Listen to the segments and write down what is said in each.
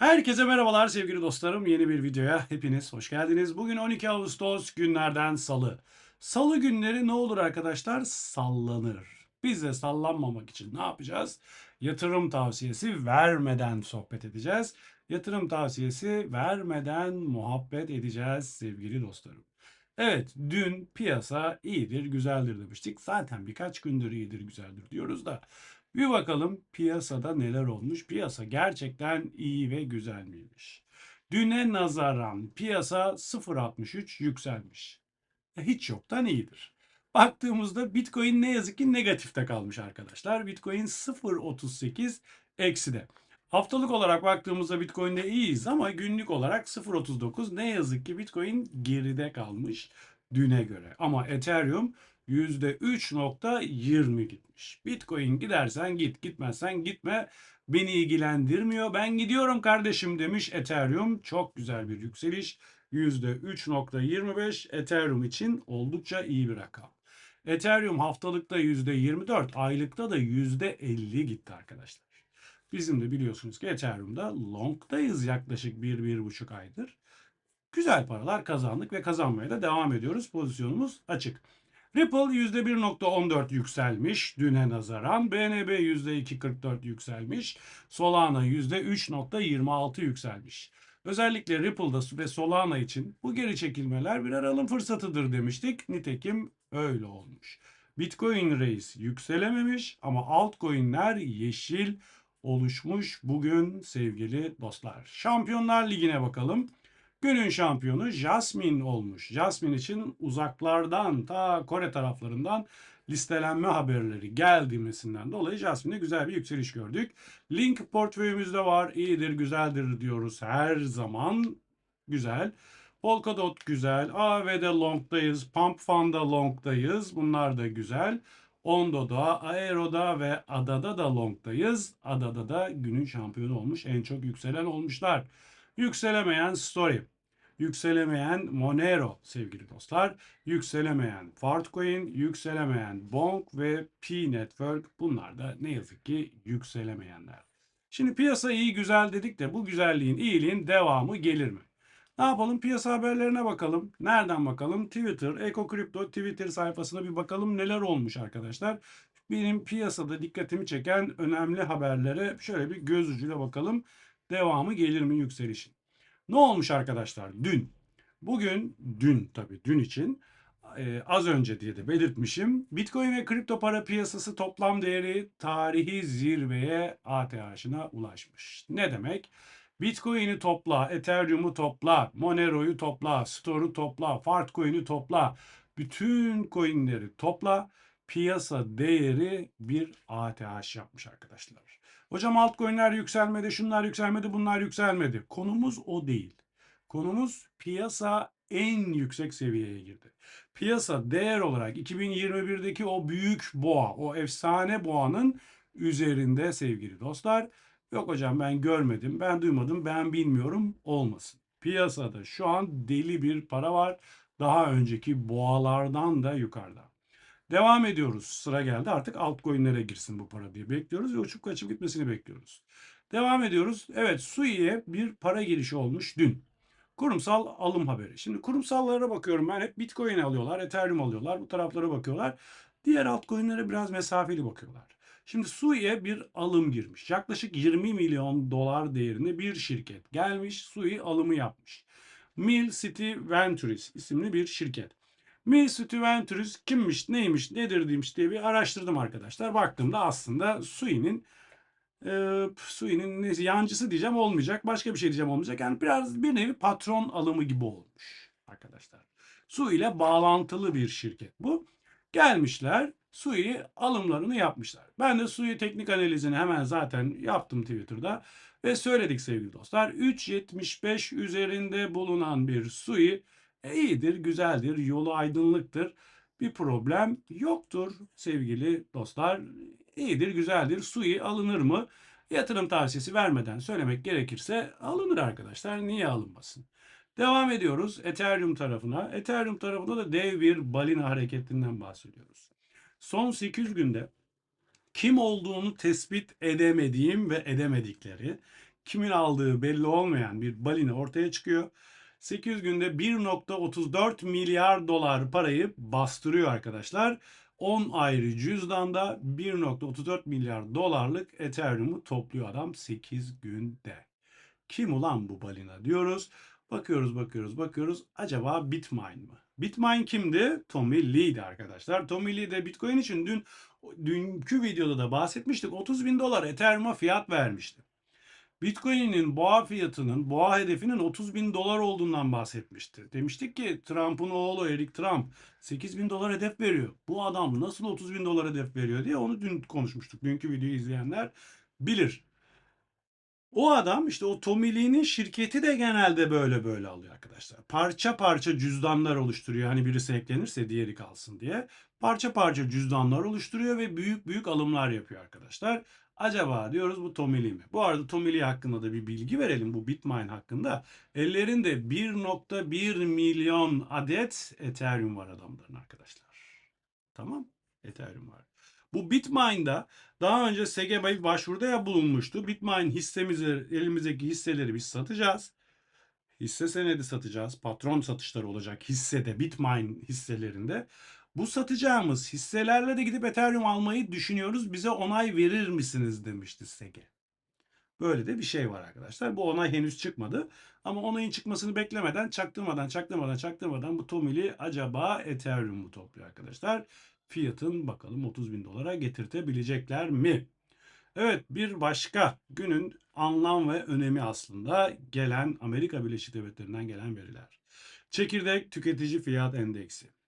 Herkese merhabalar sevgili dostlarım. Yeni bir videoya hepiniz hoş geldiniz. Bugün 12 Ağustos günlerden salı. Salı günleri ne olur arkadaşlar? Sallanır. Biz de sallanmamak için ne yapacağız? Yatırım tavsiyesi vermeden sohbet edeceğiz. Yatırım tavsiyesi vermeden muhabbet edeceğiz sevgili dostlarım. Evet, dün piyasa iyidir, güzeldir demiştik. Zaten birkaç gündür iyidir, güzeldir diyoruz da. Bir bakalım piyasada neler olmuş. Piyasa gerçekten iyi ve güzel miymiş? Düne nazaran piyasa 0.63 yükselmiş. E, Hiç yoktan iyidir. Baktığımızda Bitcoin ne yazık ki negatifte kalmış arkadaşlar. Bitcoin 0.38 ekside. Haftalık olarak baktığımızda Bitcoin'de iyiyiz ama günlük olarak 0.39 ne yazık ki Bitcoin geride kalmış düne göre. Ama Ethereum %3.20 gitmiş. Bitcoin gidersen git, gitmezsen gitme. Beni ilgilendirmiyor. Ben gidiyorum kardeşim demiş Ethereum. Çok güzel bir yükseliş. %3.25 Ethereum için oldukça iyi bir rakam. Ethereum haftalıkta %24, aylıkta da %50 gitti arkadaşlar. Bizim de biliyorsunuz ki Ethereum'da long'dayız yaklaşık 1-1,5 aydır. Güzel paralar kazandık ve kazanmaya da devam ediyoruz. Pozisyonumuz açık. Ripple %1.14 yükselmiş düne nazaran. BNB %2.44 yükselmiş. Solana %3.26 yükselmiş. Özellikle Ripple'da ve Solana için bu geri çekilmeler birer alım fırsatıdır demiştik. Nitekim öyle olmuş. Bitcoin reis yükselememiş ama altcoin'ler yeşil oluşmuş bugün sevgili dostlar. Şampiyonlar Ligi'ne bakalım. Günün şampiyonu Jasmine olmuş. Jasmine için uzaklardan ta Kore taraflarından listelenme haberleri geldiğimesinden dolayı Jasmine'de güzel bir yükseliş gördük. Link portföyümüzde var. İyidir, güzeldir diyoruz her zaman. Güzel. Polkadot güzel. AV'de long'dayız. Pump Fund'da long'dayız. Bunlar da güzel. Ondo'da, Aero'da ve Ada'da da long'dayız. Ada'da da günün şampiyonu olmuş. En çok yükselen olmuşlar. Yükselemeyen Story. Yükselemeyen Monero sevgili dostlar. Yükselemeyen Fartcoin, yükselemeyen Bonk ve P-Network bunlar da ne yazık ki yükselemeyenler. Şimdi piyasa iyi güzel dedik de bu güzelliğin iyiliğin devamı gelir mi? Ne yapalım? Piyasa haberlerine bakalım. Nereden bakalım? Twitter, EcoCrypto Twitter sayfasına bir bakalım neler olmuş arkadaşlar. Benim piyasada dikkatimi çeken önemli haberlere şöyle bir göz ucuyla bakalım. Devamı gelir mi yükselişin? Ne olmuş arkadaşlar? Dün. Bugün, dün tabii dün için e, az önce diye de belirtmişim. Bitcoin ve kripto para piyasası toplam değeri tarihi zirveye ATH'ına ulaşmış. Ne demek? Bitcoin'i topla, Ethereum'u topla, Monero'yu topla, Store'u topla, Fartcoin'i topla. Bütün coin'leri topla. Piyasa değeri bir ATH yapmış arkadaşlar. Hocam altcoin'ler yükselmedi, şunlar yükselmedi, bunlar yükselmedi. Konumuz o değil. Konumuz piyasa en yüksek seviyeye girdi. Piyasa değer olarak 2021'deki o büyük boğa, o efsane boğanın üzerinde sevgili dostlar. Yok hocam ben görmedim, ben duymadım, ben bilmiyorum olmasın. Piyasada şu an deli bir para var. Daha önceki boğalardan da yukarıda. Devam ediyoruz. Sıra geldi artık altcoin'lere girsin bu para diye bekliyoruz ve uçup kaçıp gitmesini bekliyoruz. Devam ediyoruz. Evet Sui'ye bir para girişi olmuş dün. Kurumsal alım haberi. Şimdi kurumsallara bakıyorum ben hep Bitcoin alıyorlar, Ethereum alıyorlar. Bu taraflara bakıyorlar. Diğer altcoin'lere biraz mesafeli bakıyorlar. Şimdi Sui'ye bir alım girmiş. Yaklaşık 20 milyon dolar değerinde bir şirket gelmiş. Sui alımı yapmış. Mill City Ventures isimli bir şirket. Mill City Ventures kimmiş, neymiş, nedir demiş diye bir araştırdım arkadaşlar. Baktığımda aslında Sui'nin e, Sui'nin neyse yancısı diyeceğim olmayacak. Başka bir şey diyeceğim olmayacak. Yani biraz bir nevi patron alımı gibi olmuş arkadaşlar. Sui ile bağlantılı bir şirket bu. Gelmişler Sui alımlarını yapmışlar. Ben de Sui teknik analizini hemen zaten yaptım Twitter'da ve söyledik sevgili dostlar. 3.75 üzerinde bulunan bir Sui e, iyidir, güzeldir, yolu aydınlıktır. Bir problem yoktur sevgili dostlar. İyidir, güzeldir. Sui alınır mı? Yatırım tavsiyesi vermeden söylemek gerekirse alınır arkadaşlar. Niye alınmasın? Devam ediyoruz Ethereum tarafına. Ethereum tarafında da dev bir balina hareketinden bahsediyoruz. Son 8 günde kim olduğunu tespit edemediğim ve edemedikleri kimin aldığı belli olmayan bir balina ortaya çıkıyor. 800 günde 1.34 milyar dolar parayı bastırıyor arkadaşlar. 10 ayrı cüzdanda 1.34 milyar dolarlık Ethereum'u topluyor adam 8 günde. Kim ulan bu balina diyoruz. Bakıyoruz bakıyoruz bakıyoruz. Acaba Bitmine mı? Bitmine kimdi? Tommy Lee'di arkadaşlar. Tommy Lee de Bitcoin için dün dünkü videoda da bahsetmiştik. 30 bin dolar Ethereum'a fiyat vermişti. Bitcoin'in boğa fiyatının, boğa hedefinin 30 bin dolar olduğundan bahsetmişti. Demiştik ki Trump'ın oğlu Eric Trump 8 bin dolar hedef veriyor. Bu adam nasıl 30 bin dolar hedef veriyor diye onu dün konuşmuştuk. Dünkü videoyu izleyenler bilir. O adam işte o Tommy Lee'nin şirketi de genelde böyle böyle alıyor arkadaşlar. Parça parça cüzdanlar oluşturuyor. Hani birisi eklenirse diğeri kalsın diye. Parça parça cüzdanlar oluşturuyor ve büyük büyük alımlar yapıyor arkadaşlar. Acaba diyoruz bu Tommy Lee mi? Bu arada Tommy Lee hakkında da bir bilgi verelim bu Bitmine hakkında. Ellerinde 1.1 milyon adet Ethereum var adamların arkadaşlar. Tamam? Ethereum var. Bu Bitmine'da daha önce SG bir başvuruda ya bulunmuştu. Bitmine hissemizi, elimizdeki hisseleri biz satacağız. Hisse senedi satacağız. Patron satışları olacak hissede, Bitmine hisselerinde. Bu satacağımız hisselerle de gidip Ethereum almayı düşünüyoruz. Bize onay verir misiniz demişti SG. Böyle de bir şey var arkadaşlar. Bu onay henüz çıkmadı. Ama onayın çıkmasını beklemeden, çaktırmadan, çaktırmadan, çaktırmadan bu Tomili acaba Ethereum mu topluyor arkadaşlar? Fiyatın bakalım 30 bin dolara getirtebilecekler mi? Evet bir başka günün anlam ve önemi aslında gelen Amerika Birleşik Devletleri'nden gelen veriler. Çekirdek tüketici fiyat endeksi.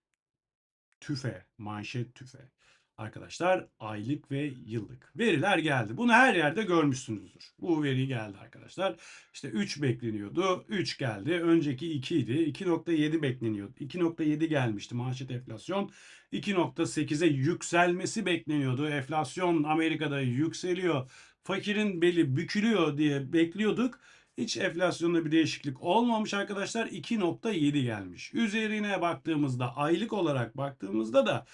TÜFE, manşet TÜFE. Arkadaşlar aylık ve yıllık veriler geldi. Bunu her yerde görmüşsünüzdür. Bu veri geldi arkadaşlar. İşte 3 bekleniyordu. 3 geldi. Önceki 2 idi. 2.7 bekleniyordu. 2.7 gelmişti manşet enflasyon. 2.8'e yükselmesi bekleniyordu. Enflasyon Amerika'da yükseliyor. Fakirin beli bükülüyor diye bekliyorduk. Hiç enflasyonda bir değişiklik olmamış arkadaşlar. 2.7 gelmiş. Üzerine baktığımızda aylık olarak baktığımızda da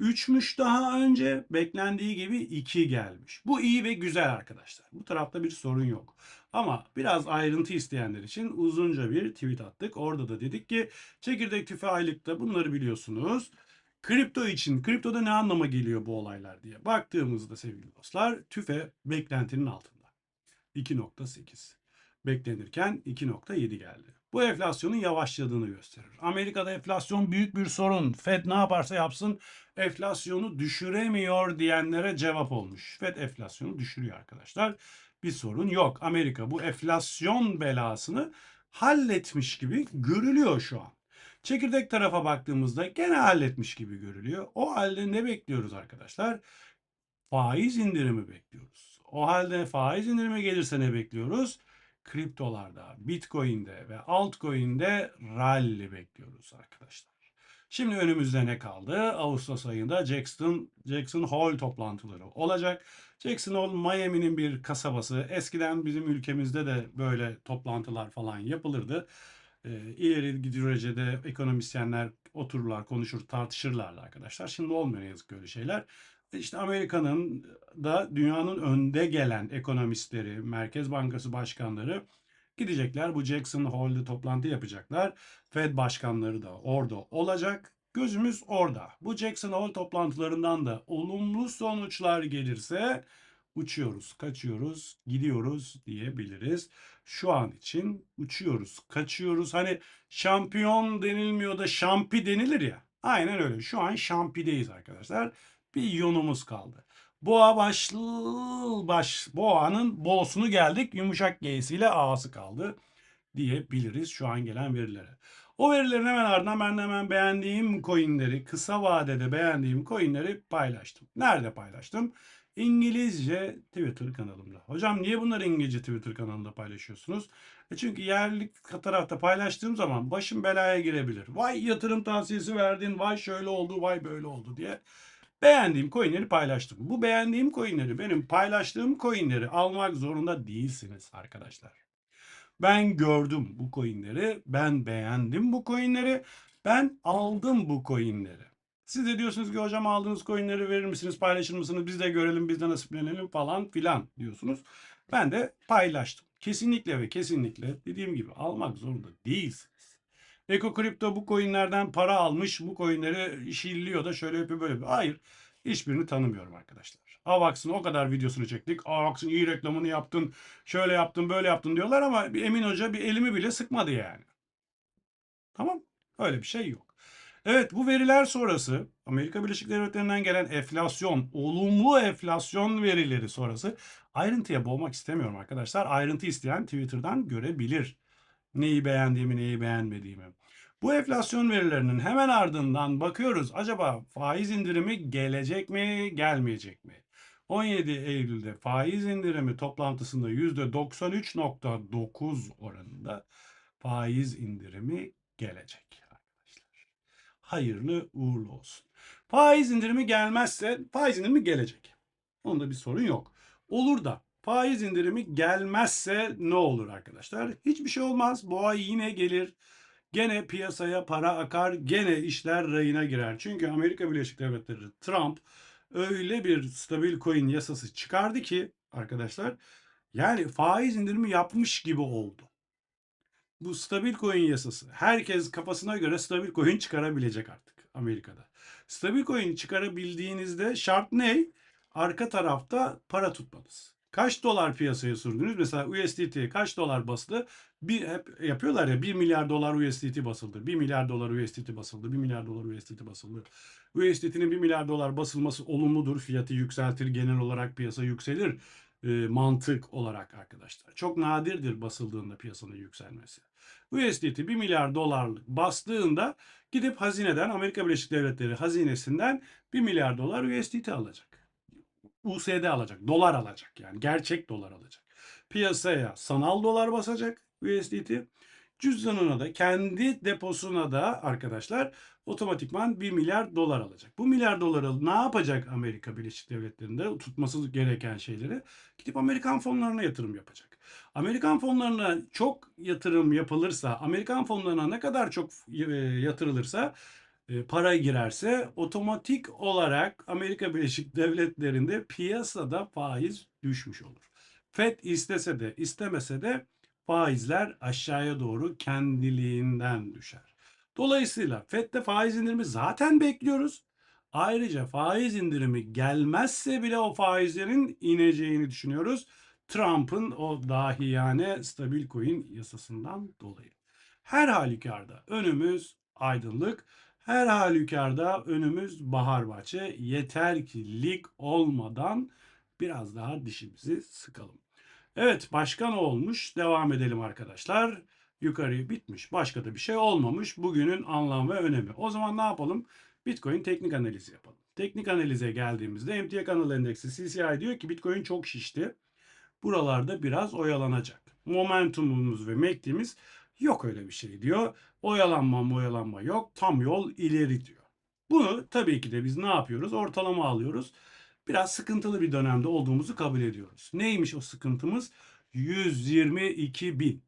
3'müş daha önce beklendiği gibi 2 gelmiş. Bu iyi ve güzel arkadaşlar. Bu tarafta bir sorun yok. Ama biraz ayrıntı isteyenler için uzunca bir tweet attık. Orada da dedik ki çekirdek tüfe aylıkta bunları biliyorsunuz. Kripto için, kriptoda ne anlama geliyor bu olaylar diye baktığımızda sevgili dostlar tüfe beklentinin altında. 2.8 beklenirken 2.7 geldi. Bu enflasyonun yavaşladığını gösterir. Amerika'da enflasyon büyük bir sorun. Fed ne yaparsa yapsın enflasyonu düşüremiyor diyenlere cevap olmuş. Fed enflasyonu düşürüyor arkadaşlar. Bir sorun yok. Amerika bu enflasyon belasını halletmiş gibi görülüyor şu an. Çekirdek tarafa baktığımızda gene halletmiş gibi görülüyor. O halde ne bekliyoruz arkadaşlar? Faiz indirimi bekliyoruz. O halde faiz indirimi gelirse ne bekliyoruz? Kriptolarda, Bitcoin'de ve altcoin'de rally bekliyoruz arkadaşlar. Şimdi önümüzde ne kaldı? Ağustos ayında Jackson, Jackson Hole toplantıları olacak. Jackson Hole Miami'nin bir kasabası. Eskiden bizim ülkemizde de böyle toplantılar falan yapılırdı. E, ileri derecede ekonomisyenler otururlar, konuşur, tartışırlardı arkadaşlar. Şimdi olmuyor yazık öyle şeyler. İşte Amerika'nın da dünyanın önde gelen ekonomistleri, Merkez Bankası başkanları gidecekler. Bu Jackson Hole'de toplantı yapacaklar. Fed başkanları da orada olacak. Gözümüz orada. Bu Jackson Hole toplantılarından da olumlu sonuçlar gelirse uçuyoruz, kaçıyoruz, gidiyoruz diyebiliriz. Şu an için uçuyoruz, kaçıyoruz. Hani şampiyon denilmiyor da şampi denilir ya. Aynen öyle. Şu an şampideyiz arkadaşlar bir yonumuz kaldı. Boğa başlı baş boğanın boğsunu geldik yumuşak G'siyle A'sı kaldı diyebiliriz şu an gelen verilere. O verilerin hemen ardından ben hemen beğendiğim coinleri, kısa vadede beğendiğim coinleri paylaştım. Nerede paylaştım? İngilizce Twitter kanalımda. Hocam niye bunları İngilizce Twitter kanalında paylaşıyorsunuz? E çünkü yerli tarafta paylaştığım zaman başım belaya girebilir. Vay yatırım tavsiyesi verdin, vay şöyle oldu, vay böyle oldu diye. Beğendiğim coinleri paylaştım. Bu beğendiğim coinleri benim paylaştığım coinleri almak zorunda değilsiniz arkadaşlar. Ben gördüm bu coinleri. Ben beğendim bu coinleri. Ben aldım bu coinleri. Siz de diyorsunuz ki hocam aldığınız coinleri verir misiniz, paylaşır mısınız? Biz de görelim, biz de nasiplenelim falan filan diyorsunuz. Ben de paylaştım. kesinlikle ve kesinlikle dediğim gibi almak zorunda değilsiniz. Eko Kripto bu coinlerden para almış, bu coinleri şilliyor da şöyle yapıyor böyle. Hayır, hiçbirini tanımıyorum arkadaşlar. Avax'ın o kadar videosunu çektik. Avax'ın iyi reklamını yaptın, şöyle yaptın, böyle yaptın diyorlar ama Emin Hoca bir elimi bile sıkmadı yani. Tamam, öyle bir şey yok. Evet bu veriler sonrası Amerika Birleşik Devletleri'nden gelen enflasyon, olumlu enflasyon verileri sonrası ayrıntıya boğmak istemiyorum arkadaşlar. Ayrıntı isteyen Twitter'dan görebilir. Neyi beğendiğimi, neyi beğenmediğimi. Bu enflasyon verilerinin hemen ardından bakıyoruz. Acaba faiz indirimi gelecek mi, gelmeyecek mi? 17 Eylül'de faiz indirimi toplantısında %93.9 oranında faiz indirimi gelecek arkadaşlar. Hayırlı uğurlu olsun. Faiz indirimi gelmezse faiz indirimi gelecek. Onda bir sorun yok. Olur da faiz indirimi gelmezse ne olur arkadaşlar? Hiçbir şey olmaz. Bu ay yine gelir. Gene piyasaya para akar. Gene işler rayına girer. Çünkü Amerika Birleşik Devletleri Trump öyle bir stabil coin yasası çıkardı ki arkadaşlar yani faiz indirimi yapmış gibi oldu. Bu stabil coin yasası. Herkes kafasına göre stabil coin çıkarabilecek artık Amerika'da. Stabil coin çıkarabildiğinizde şart ne? Arka tarafta para tutmanız. Kaç dolar piyasaya sürdünüz? Mesela USDT kaç dolar basıldı? Bir, hep yapıyorlar ya 1 milyar dolar USDT basıldı. 1 milyar dolar USDT basıldı. 1 milyar dolar USDT basıldı. USDT'nin 1 milyar dolar basılması olumludur. Fiyatı yükseltir. Genel olarak piyasa yükselir. E, mantık olarak arkadaşlar. Çok nadirdir basıldığında piyasanın yükselmesi. USDT 1 milyar dolarlık bastığında gidip hazineden Amerika Birleşik Devletleri hazinesinden 1 milyar dolar USDT alacak. USD alacak, dolar alacak yani gerçek dolar alacak. Piyasaya sanal dolar basacak USDT. Cüzdanına da kendi deposuna da arkadaşlar otomatikman 1 milyar dolar alacak. Bu milyar doları ne yapacak Amerika Birleşik Devletleri'nde tutması gereken şeyleri gidip Amerikan fonlarına yatırım yapacak. Amerikan fonlarına çok yatırım yapılırsa, Amerikan fonlarına ne kadar çok yatırılırsa e, para girerse otomatik olarak Amerika Birleşik Devletleri'nde piyasada faiz düşmüş olur. FED istese de istemese de faizler aşağıya doğru kendiliğinden düşer. Dolayısıyla FED'de faiz indirimi zaten bekliyoruz. Ayrıca faiz indirimi gelmezse bile o faizlerin ineceğini düşünüyoruz. Trump'ın o dahiyane stabil coin yasasından dolayı. Her halükarda önümüz aydınlık. Her halükarda önümüz bahar bahçe. Yeter ki lig olmadan biraz daha dişimizi sıkalım. Evet başka ne olmuş? Devam edelim arkadaşlar. Yukarı bitmiş. Başka da bir şey olmamış. Bugünün anlam ve önemi. O zaman ne yapalım? Bitcoin teknik analizi yapalım. Teknik analize geldiğimizde MTA kanal endeksi CCI diyor ki Bitcoin çok şişti. Buralarda biraz oyalanacak. Momentumumuz ve MACD'miz yok öyle bir şey diyor. Oyalanma oyalanma yok. Tam yol ileri diyor. Bunu tabii ki de biz ne yapıyoruz? Ortalama alıyoruz. Biraz sıkıntılı bir dönemde olduğumuzu kabul ediyoruz. Neymiş o sıkıntımız? 122 bin.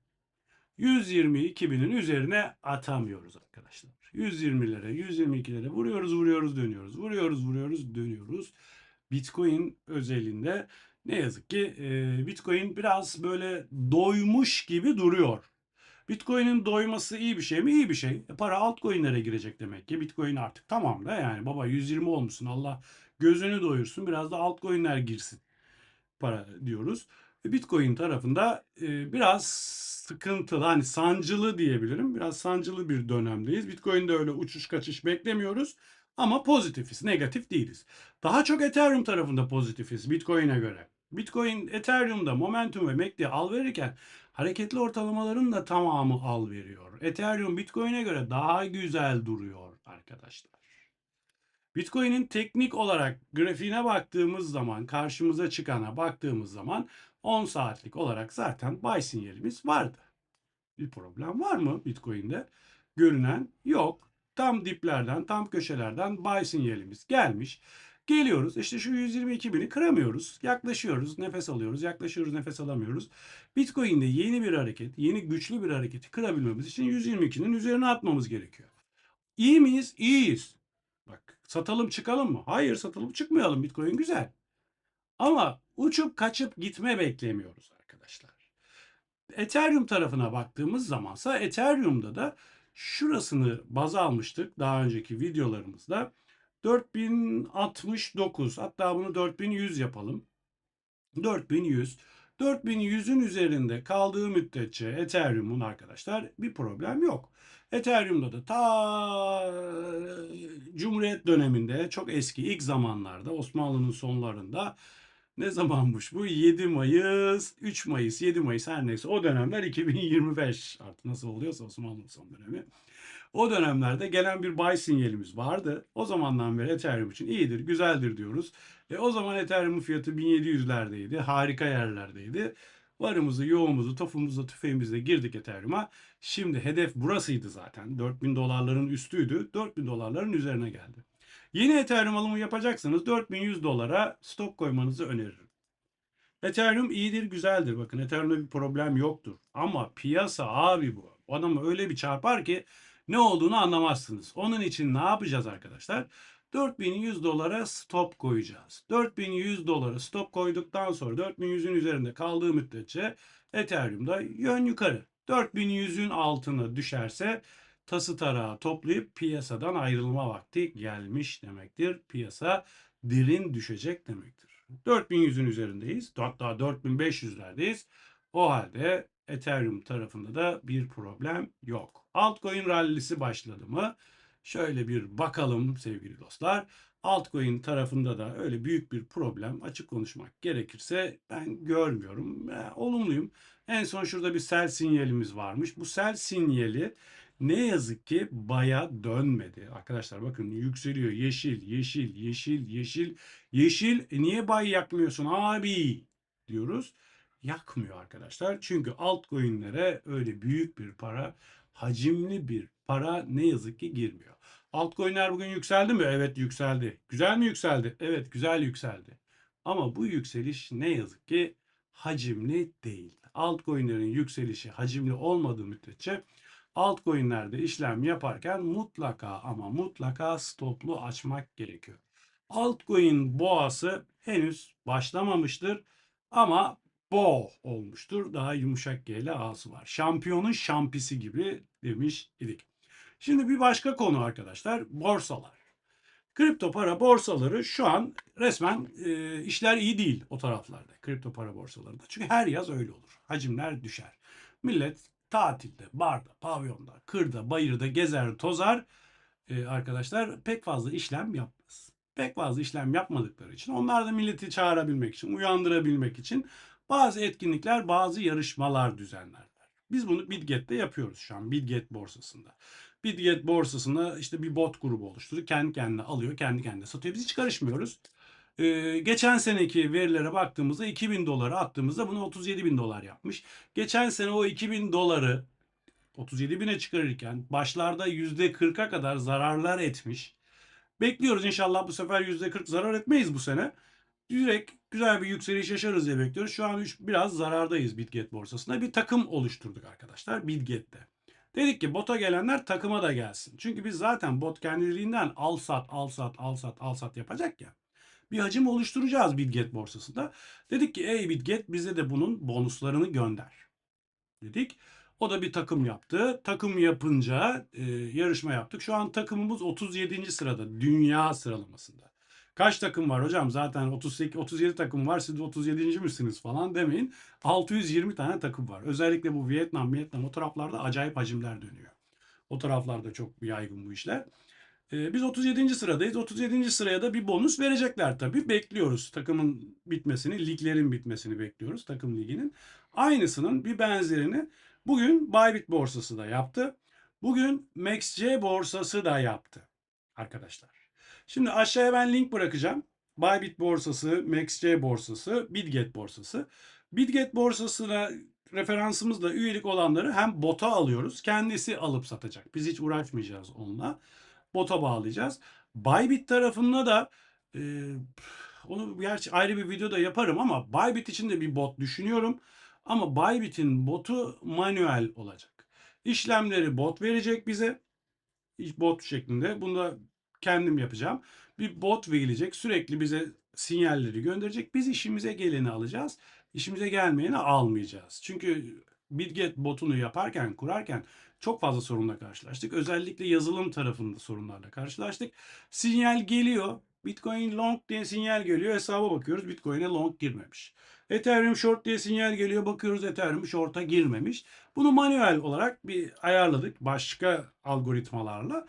122 binin üzerine atamıyoruz arkadaşlar. 120'lere, 122'lere vuruyoruz, vuruyoruz, dönüyoruz. Vuruyoruz, vuruyoruz, dönüyoruz. Bitcoin özelinde ne yazık ki Bitcoin biraz böyle doymuş gibi duruyor. Bitcoin'in doyması iyi bir şey mi? İyi bir şey. E, para altcoin'lere girecek demek ki. Bitcoin artık tamam da yani baba 120 olmuşsun Allah gözünü doyursun biraz da altcoin'ler girsin para diyoruz. E, Bitcoin tarafında e, biraz sıkıntılı hani sancılı diyebilirim. Biraz sancılı bir dönemdeyiz. Bitcoin'de öyle uçuş kaçış beklemiyoruz. Ama pozitifiz, negatif değiliz. Daha çok Ethereum tarafında pozitifiz Bitcoin'e göre. Bitcoin, Ethereum'da momentum ve MACD al verirken hareketli ortalamaların da tamamı al veriyor. Ethereum Bitcoin'e göre daha güzel duruyor arkadaşlar. Bitcoin'in teknik olarak grafiğine baktığımız zaman, karşımıza çıkana baktığımız zaman 10 saatlik olarak zaten buy sinyalimiz vardı. Bir problem var mı Bitcoin'de? Görünen yok. Tam diplerden, tam köşelerden buy sinyalimiz gelmiş. Geliyoruz işte şu 122 bini kıramıyoruz. Yaklaşıyoruz, nefes alıyoruz, yaklaşıyoruz, nefes alamıyoruz. Bitcoin'de yeni bir hareket, yeni güçlü bir hareketi kırabilmemiz için 122'nin üzerine atmamız gerekiyor. İyi miyiz? İyiyiz. Bak satalım çıkalım mı? Hayır satalım çıkmayalım. Bitcoin güzel. Ama uçup kaçıp gitme beklemiyoruz arkadaşlar. Ethereum tarafına baktığımız zamansa Ethereum'da da şurasını baz almıştık daha önceki videolarımızda. 4069 hatta bunu 4100 yapalım. 4100. 4100'ün üzerinde kaldığı müddetçe Ethereum'un arkadaşlar bir problem yok. Ethereum'da da ta Cumhuriyet döneminde çok eski ilk zamanlarda Osmanlı'nın sonlarında ne zamanmış bu? 7 Mayıs, 3 Mayıs, 7 Mayıs her neyse o dönemler 2025 artık nasıl oluyorsa Osmanlı'nın son dönemi. O dönemlerde gelen bir buy sinyalimiz vardı. O zamandan beri Ethereum için iyidir, güzeldir diyoruz. E, o zaman Ethereum'un fiyatı 1700'lerdeydi. Harika yerlerdeydi. Varımızı, yoğumuzu, topumuzu, tüfeğimizle girdik Ethereum'a. Şimdi hedef burasıydı zaten. 4000 dolarların üstüydü. 4000 dolarların üzerine geldi. Yeni Ethereum alımı yapacaksanız 4100 dolara stop koymanızı öneririm. Ethereum iyidir, güzeldir. Bakın Ethereum'da bir problem yoktur. Ama piyasa abi bu. Adamı öyle bir çarpar ki ne olduğunu anlamazsınız. Onun için ne yapacağız arkadaşlar? 4100 dolara stop koyacağız. 4100 dolara stop koyduktan sonra 4100'ün üzerinde kaldığı müddetçe Ethereum'da yön yukarı. 4100'ün altına düşerse tası tarağı toplayıp piyasadan ayrılma vakti gelmiş demektir. Piyasa derin düşecek demektir. 4100'ün üzerindeyiz. Hatta 4500'lerdeyiz. O halde Ethereum tarafında da bir problem yok. Altcoin rallisi başladı mı? Şöyle bir bakalım sevgili dostlar. Altcoin tarafında da öyle büyük bir problem açık konuşmak gerekirse ben görmüyorum. E, olumluyum. En son şurada bir sell sinyalimiz varmış. Bu sell sinyali ne yazık ki baya dönmedi. Arkadaşlar bakın yükseliyor. Yeşil, yeşil, yeşil, yeşil, yeşil. E niye bay yakmıyorsun abi diyoruz. Yakmıyor arkadaşlar. Çünkü altcoin'lere öyle büyük bir para, hacimli bir para ne yazık ki girmiyor. Altcoin'ler bugün yükseldi mi? Evet yükseldi. Güzel mi yükseldi? Evet güzel yükseldi. Ama bu yükseliş ne yazık ki hacimli değil. Altcoin'lerin yükselişi hacimli olmadığı müddetçe altcoin'lerde işlem yaparken mutlaka ama mutlaka stoplu açmak gerekiyor. Altcoin boğası henüz başlamamıştır ama boğ olmuştur. Daha yumuşak G ile A'sı var. Şampiyonun şampisi gibi demiş idik. Şimdi bir başka konu arkadaşlar borsalar. Kripto para borsaları şu an resmen e, işler iyi değil o taraflarda. Kripto para borsalarında. Çünkü her yaz öyle olur. Hacimler düşer. Millet tatilde, barda, pavyonda, kırda, bayırda gezer, tozar. E, arkadaşlar pek fazla işlem yapmaz. Pek fazla işlem yapmadıkları için onlar da milleti çağırabilmek için, uyandırabilmek için bazı etkinlikler, bazı yarışmalar düzenlerler. Biz bunu Bitget'te yapıyoruz şu an Bitget borsasında. Bitget borsasında işte bir bot grubu oluşturuyor. Kendi kendine alıyor, kendi kendine satıyor. Biz hiç karışmıyoruz. Ee, geçen seneki verilere baktığımızda 2000 doları attığımızda bunu 37 bin dolar yapmış. Geçen sene o 2000 doları 37 bine çıkarırken başlarda %40'a kadar zararlar etmiş. Bekliyoruz inşallah bu sefer %40 zarar etmeyiz bu sene. Direkt güzel bir yükseliş yaşarız diye bekliyoruz. Şu an biraz zarardayız Bitget borsasında. Bir takım oluşturduk arkadaşlar Bitget'te. Dedik ki bota gelenler takıma da gelsin. Çünkü biz zaten bot kendiliğinden al sat al sat al sat al sat yapacak ya. Bir hacim oluşturacağız Bitget borsasında. Dedik ki ey Bitget bize de bunun bonuslarını gönder. Dedik. O da bir takım yaptı. Takım yapınca e, yarışma yaptık. Şu an takımımız 37. sırada dünya sıralamasında. Kaç takım var hocam? Zaten 38 37 takım var. Siz de 37. misiniz falan demeyin. 620 tane takım var. Özellikle bu Vietnam, Vietnam o taraflarda acayip hacimler dönüyor. O taraflarda çok yaygın bu işler. Ee, biz 37. sıradayız. 37. sıraya da bir bonus verecekler tabii. Bekliyoruz takımın bitmesini, liglerin bitmesini bekliyoruz takım liginin. Aynısının bir benzerini bugün Bybit borsası da yaptı. Bugün MaxC borsası da yaptı arkadaşlar. Şimdi aşağıya ben link bırakacağım. Bybit borsası, MaxC borsası, Bitget borsası. Bitget borsasına referansımızla üyelik olanları hem bota alıyoruz. Kendisi alıp satacak. Biz hiç uğraşmayacağız onunla. Bota bağlayacağız. Bybit tarafında da e, onu gerçi ayrı bir videoda yaparım ama Bybit için de bir bot düşünüyorum. Ama Bybit'in botu manuel olacak. İşlemleri bot verecek bize. Bot şeklinde. Bunu da kendim yapacağım. Bir bot gelecek sürekli bize sinyalleri gönderecek. Biz işimize geleni alacağız. İşimize gelmeyeni almayacağız. Çünkü Bitget botunu yaparken, kurarken çok fazla sorunla karşılaştık. Özellikle yazılım tarafında sorunlarla karşılaştık. Sinyal geliyor. Bitcoin long diye sinyal geliyor. Hesaba bakıyoruz. Bitcoin'e long girmemiş. Ethereum short diye sinyal geliyor. Bakıyoruz Ethereum short'a girmemiş. Bunu manuel olarak bir ayarladık. Başka algoritmalarla.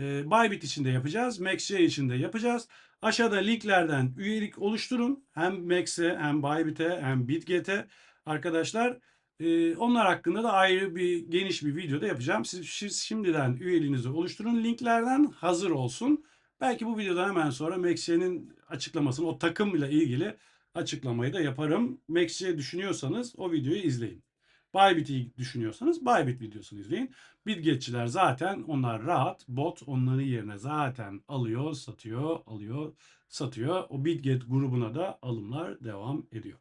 E, Bybit için de yapacağız. MaxJ için de yapacağız. Aşağıda linklerden üyelik oluşturun. Hem Max'e hem Bybit'e hem Bitget'e arkadaşlar. e, onlar hakkında da ayrı bir geniş bir videoda yapacağım. Siz, siz şimdiden üyeliğinizi oluşturun. Linklerden hazır olsun. Belki bu videoda hemen sonra MaxJ'nin açıklamasını, o takımla ilgili açıklamayı da yaparım. MaxJ düşünüyorsanız o videoyu izleyin. Bybit'i düşünüyorsanız Bybit videosunu izleyin. Bitgetçiler zaten onlar rahat. Bot onların yerine zaten alıyor, satıyor, alıyor, satıyor. O Bitget grubuna da alımlar devam ediyor.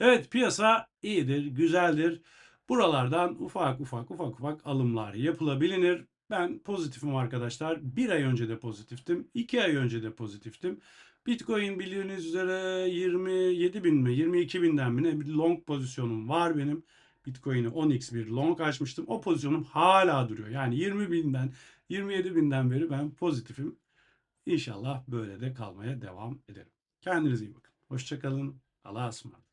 Evet piyasa iyidir, güzeldir. Buralardan ufak ufak ufak ufak alımlar yapılabilir. Ben pozitifim arkadaşlar. Bir ay önce de pozitiftim. iki ay önce de pozitiftim. Bitcoin bildiğiniz üzere 27 bin mi 22 binden mi ne bir long pozisyonum var benim. Bitcoin'i 10x bir long açmıştım. O pozisyonum hala duruyor. Yani 20 binden 27 binden beri ben pozitifim. İnşallah böyle de kalmaya devam ederim. Kendinize iyi bakın. Hoşçakalın. Allah'a ısmarladık.